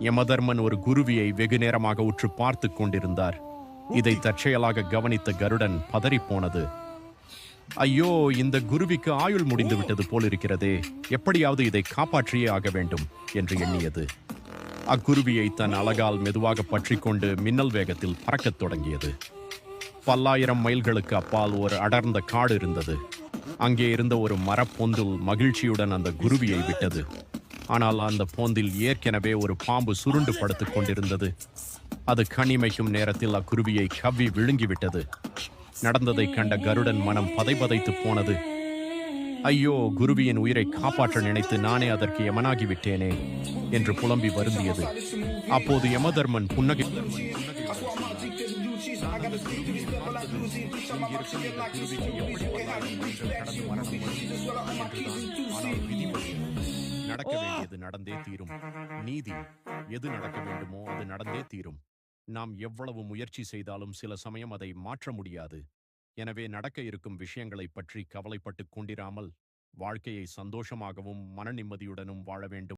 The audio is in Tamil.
யமதர்மன் ஒரு குருவியை வெகு நேரமாக உற்று பார்த்து கொண்டிருந்தார். இதை தற்செயலாக கவனித்த கருடன் பதறிப்போனது. ஐயோ இந்த குருவிக்கு ஆயுள் முடிந்து விட்டது போலிருக்கிறதே. எப்படியாவது இதை காப்பாற்றியே ஆக வேண்டும் என்று எண்ணியது. அக்குருவியை தன் அழகால் மெதுவாக பற்றிக்கொண்டு மின்னல் வேகத்தில் பறக்கத் தொடங்கியது. பல்லாயிரம் மைல்களுக்கு அப்பால் ஒரு அடர்ந்த காடு இருந்தது. அங்கே இருந்த ஒரு மரப்பொந்தில் மகிழ்ச்சியுடன் அந்த குருவியை விட்டது. ஆனால் அந்த போந்தில் ஏற்கனவே ஒரு பாம்பு சுருண்டு படுத்துக் கொண்டிருந்தது. அது கண்ணிமைக்கும் நேரத்தில் அக்குருவியை கவ்வி விழுங்கிவிட்டது. நடந்ததை கண்ட கருடன் மனம் பதைபதைத்து போனது. ஐயோ குருவியின் உயிரை காப்பாற்ற நினைத்து நானே அதற்கு யமனாகிவிட்டேனே என்று புலம்பி வருந்தியது. அப்போது யமதர்மன் புன்னகை நடக்க வேண்டியது நடந்தே தீரும். நீதி எது நடக்க வேண்டுமோ அது நடந்தே தீரும். நாம் எவ்வளவு முயற்சி செய்தாலும் சில சமயம் அதை மாற்ற முடியாது. எனவே நடக்க இருக்கும் விஷயங்களைப் பற்றி கவலைப்பட்டுக் கொண்டிராமல் வாழ்க்கையை சந்தோஷமாகவும் மன நிம்மதியுடனும் வாழ வேண்டும்.